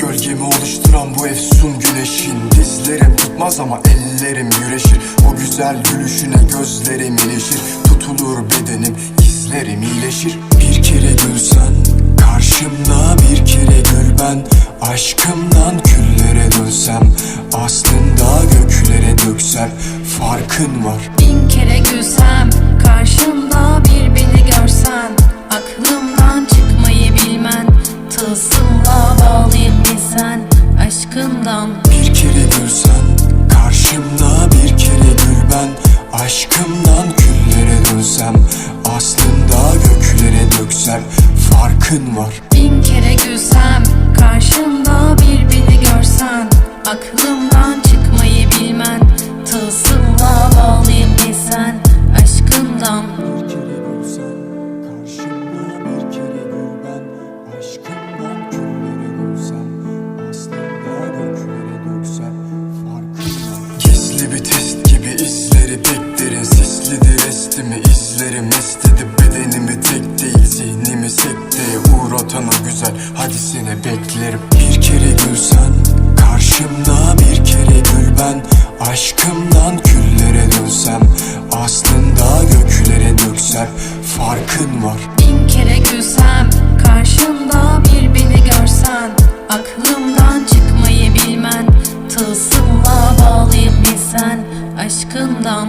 Gölgemi oluşturan bu efsun güneşin. Dizlerim tutmaz ama ellerim yüreşir O güzel gülüşüne gözlerim ilişir. Tutulur bedenim, izlerim iyileşir. Bir kere gülsen karşımda bir kere gül ben. Aşkımdan küllere dönsem Aslında göklere döksem Farkın var. Bin kere gülsem Karşımda bir beni görsen Aklımdan çıkmayı bilmen Tılsımla bağlıyım bilsen Aşkından Bir kere gülsen Karşımda bir kere gül ben. Aşkımdan Farkın var. Bin kere gülsem Karşımda bir beni görsen Aklımdan çıkmayı bilmen Tılsımla bağlıyım bilsen Aşkından. Bir kere gülsen Karşımda bir kere gül ben Aşkımdan küllere dönsem Aslında göklere döksem Farkın var Gizli bir test gibi izleri pek derin Sislidir estimi izlerim estedi Bedenimi tek değil zihnimi sekteye hareketlerim Bir kere gülsen karşımda bir kere gül ben. Aşkımdan küllere dönsem aslında göklere döksem farkın var. Bin kere gülsem karşımda bir beni görsen. Aklımdan çıkmayı bilmen tılsımla bağlayıp bilsen. Aşkından